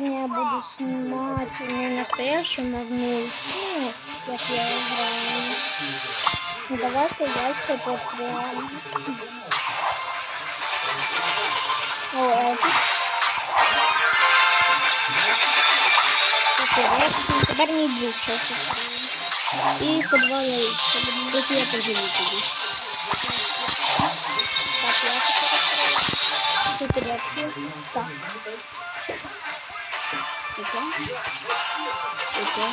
сегодня я буду снимать не настоящую магнул, ну, как я играю. Ну, давайте яйца подкрываем. О, это. Теперь, не двух сейчас И по два яйца. Тут я тоже не буду. Так, я. Так. Ага,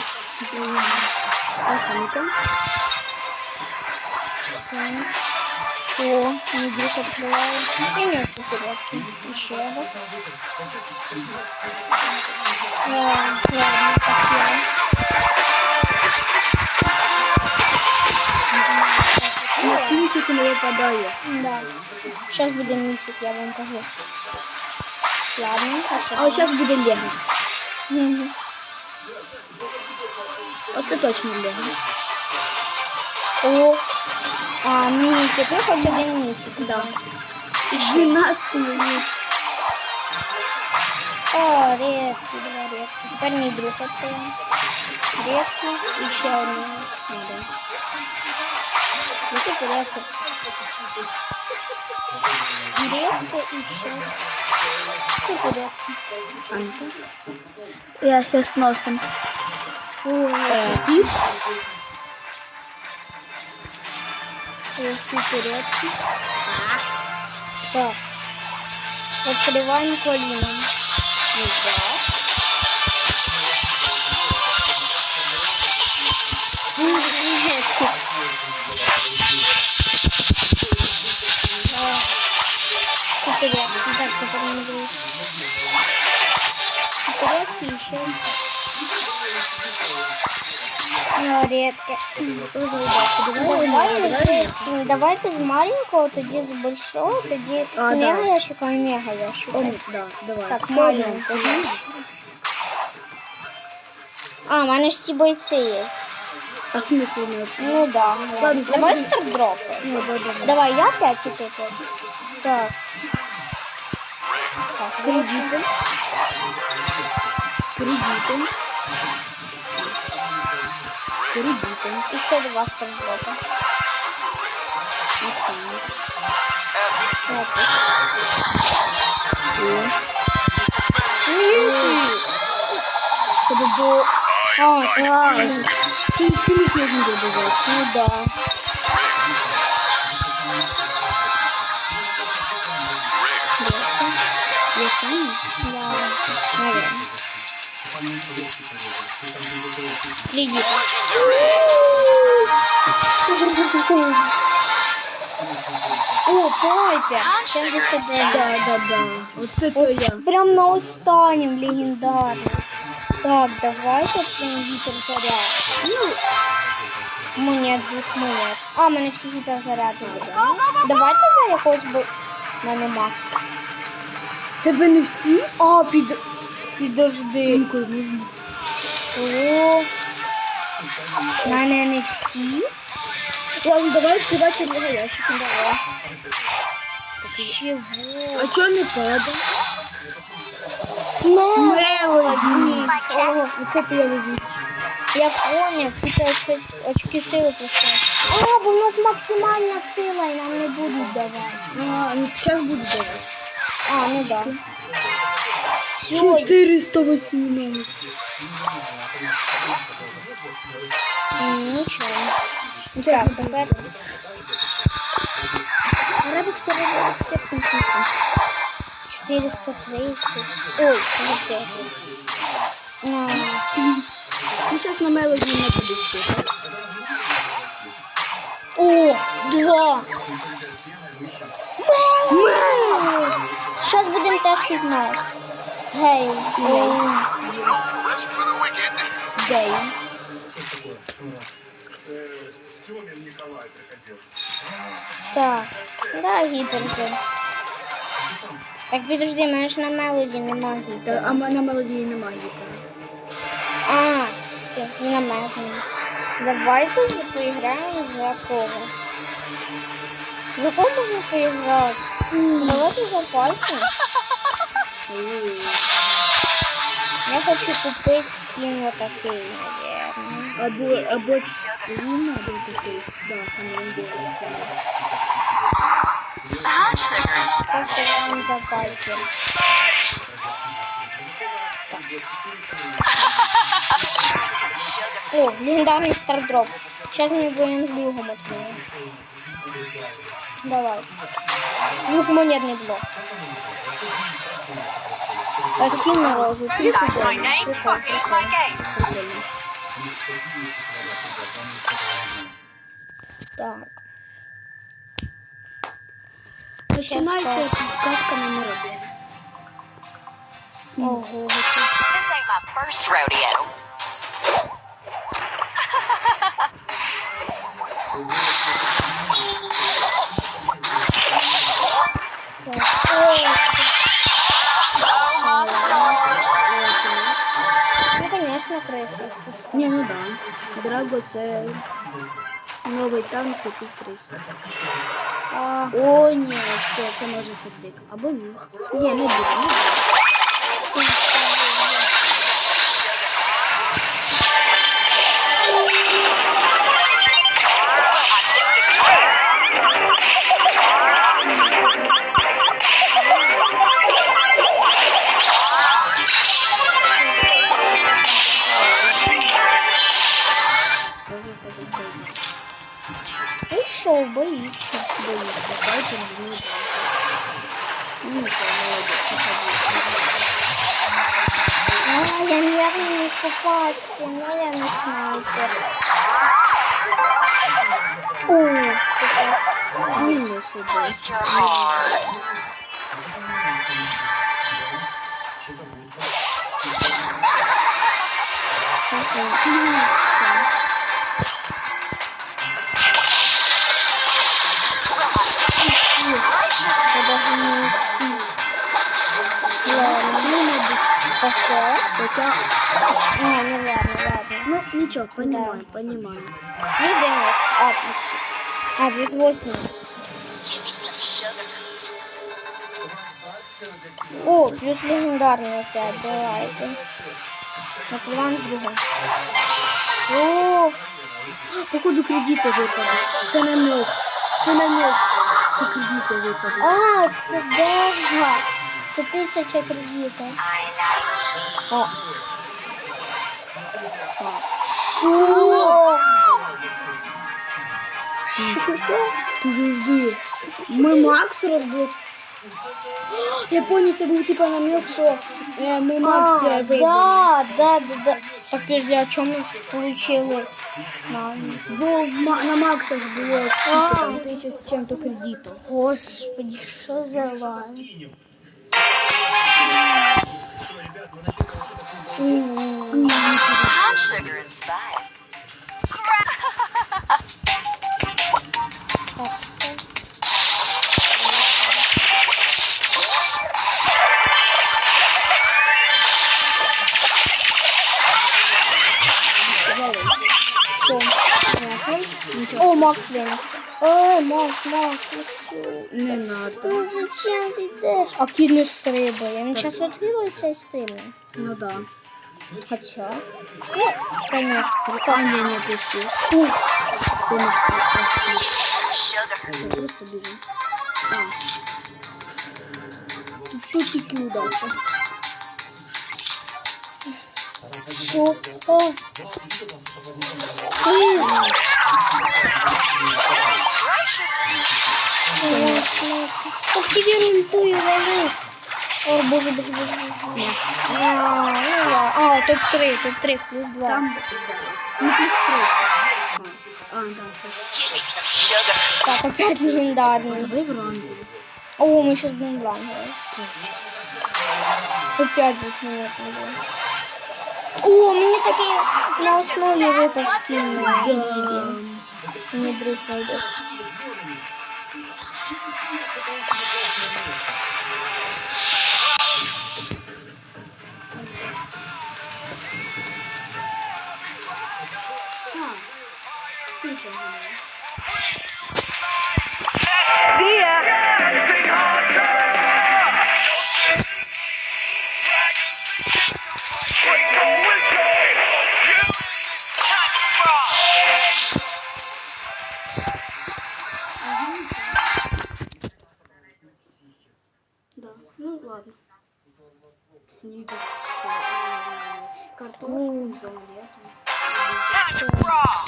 О, не вдруг открываю. И место порядке. Еще раз. Ладно, так я. На синьки не выпадає. Да. Сейчас буде мифик, я вам кажу. Ладно, А ось зараз буде Лего. Мгм. Оце точно Лего. О, а, мифик, я хочу один мифик. Да. І 12 є. О, редкий, два редкий. Теперь не друг откроем. Редкий, еще один. Надо. Ну, теперь редкий. Редкий, еще. Супер редкий. А ну-ка. Я сейчас носом. Тип. Ой, Супер редкий. Так. Открываем колином. Вот так. редко. Давай, ну, давайте з маленького, тоді з большого, тоді А, з да. мега ящика і мега ящика. О, да, давай. Так, маленько. А, в мене ж всі бойці є. А смысл не от? Ну да. Ладно, давай давай. стардропи. Ну, да, да, да. Давай, я 5 і ти 5. Так. Так, Кредиты. Кредиты. Кредиты. і ще два стардропи. Наставник. Так. О. Подобо. А, так. Ты ты не нужно добывать. Ну да. Я сам. Да, наверное. Кредит. О, Пойпер. 79. Да, да, да. Вот это Ось я. прям на останнім легендарний. Так, давайте прям гіперзаряд. Ну, Монет, двох монет. А, мене всі гіперзаряди є. Давайте за якось би... в мене Макс. тебе не всі? А, під... Підожди. Ніколи нужно. О, в мене не всі. Ладно, давай відкривати його ящик. Давай. Чего? А чого не падає? Мелоді. О, Оце то я везу. Я понял, типа очки, очки сили просто. А, бо у нас максимальна сила і нам не будуть давати. А, ну зараз буду давати. А, ну да. Все, 418. нічого. Так, тепер. Рабик все равно 430. Ой, подожди. А, Ну, зараз на мелоді не буде все. О, два. Сейчас будем тестить нас. Гей. Rest for the wicked. Дей. Так. Да, гіперзен. Так, підожди, в мене ж на мелоді нема гіпер. Та, а на мелодії немає гіпера. А, ти, і на мене. Давайте за- поіграємо за кого. За кого можна поіграти? Давайте за пальцем. хочу купити скін отакий, наверное. Або, або він, або такий. Да, саме він буде. Сколько вам запасів? О, легендарный стардроп. Сейчас мы будем с другом оценивать. Давай. Звук монетный блок. А скин на розу. Так. Починається катка номер один. Ого, готов. This ain't my first rodeo. Драго це новий танк, який криса. А, О, ні, все, це може кирдик. Або ні. Ні, не буде, не буде. Боїться, поэтому не боїться. Ну, це молодець, А, я наверное, не попасть. Я, наверное, снайпер. О, попасть. Мінус іде. Bless таке. Хоча, А, ну ладно, ладно. ну, нічого, понімаю, понімаю. Плюс 9. А, плюс... А, плюс 8. О, плюс легендарный опять, давайте. Накрываем с другом. О, Походу кредити випадуть. Це намек. Це намек. Це кредити випадуть. а, це да. Це тисяча кредитів. I like О. cheese. О! Підожди. Ми Макс розблок. Я понял, це був типа намек, що е, ми Макс А, е, вибили. да, да, да, да. Так, подожди, а что мы получили? На... Бо в Ма- на Макса ж було А. скільки там тисяча з чим-то кредиту. Господи, что за лайн? Sugar and spice. Oh, Max wins. Ой, Макс, Макс, Макс. Не надо. Ну зачем ты идешь? А кid не стрибає. Він зараз відкривається і стрибне. Ну да. Хоча. Ну, конечно. А, ні, ні, ти що? Фу. Sugar. Просто біжи. А. Тут, тут тільки удача. Що? О. Тебе рультую, вали. О, боже, боже, боже. боже. А, ну ладно. А, топ-3, топ-3, плюс 2. Там не плюс три. А, да. Так, опять легендарный. Давай в ранг. О, мы сейчас будем бlanговать. Опять звук монет не было. О, мне такие на основе на Да. Мне друг пойдет. Э, Картошку из омлета. Time to brawl.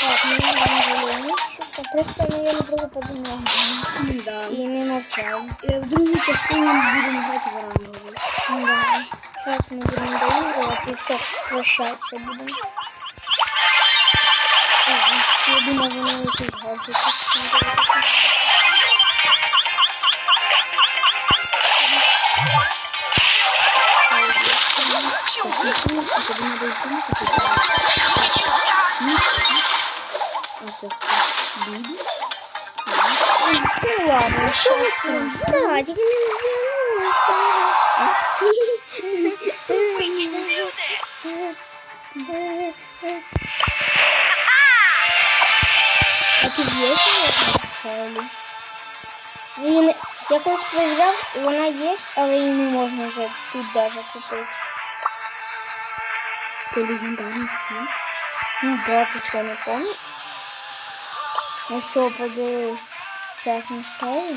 Так, мы не Просто мы ели друга подумали. Да. И не молчали. Э, В другой частине мы будем играть в оранжевый. Да. Сейчас мы будем доигрывать и все, прощаться будем. Ага, Я думаю, вы на эти гаджеты. Ну ладно, что вы с Да, А ти є школі? Він я колись перевіряв, і вона є, але її не можна вже тут даже купити. По легендарности. Ну да, ти що не помниш? Ну що, подивись. Зараз на школі.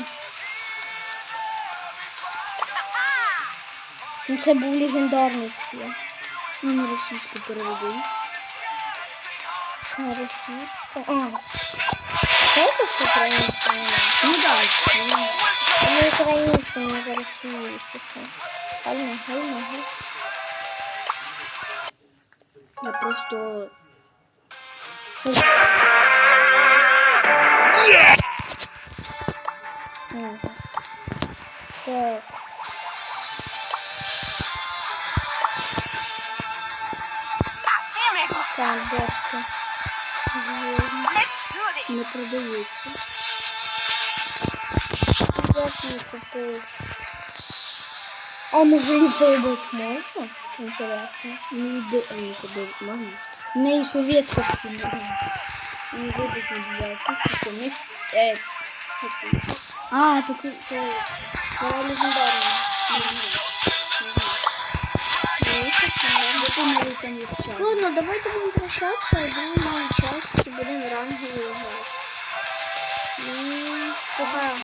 Ну це був легендарний скіл. Ну, на російську переведу. А, російська. А. Що це українська мова? Ну да, Не українська, не за Росію, якщо що. Гальма, гальма, гальма. я просто... Ага. Так. Так, продається. Як не купить? А може і поїбать можна? Інтересно. Ну, де они куди мама? В неї ще ветка всі не Не будуть не взяти. Все, не... Е, а, так і що? Вона легендарна. Я думаю, там є час. Ладно, давайте будемо прощатися, а будемо мати час, і будемо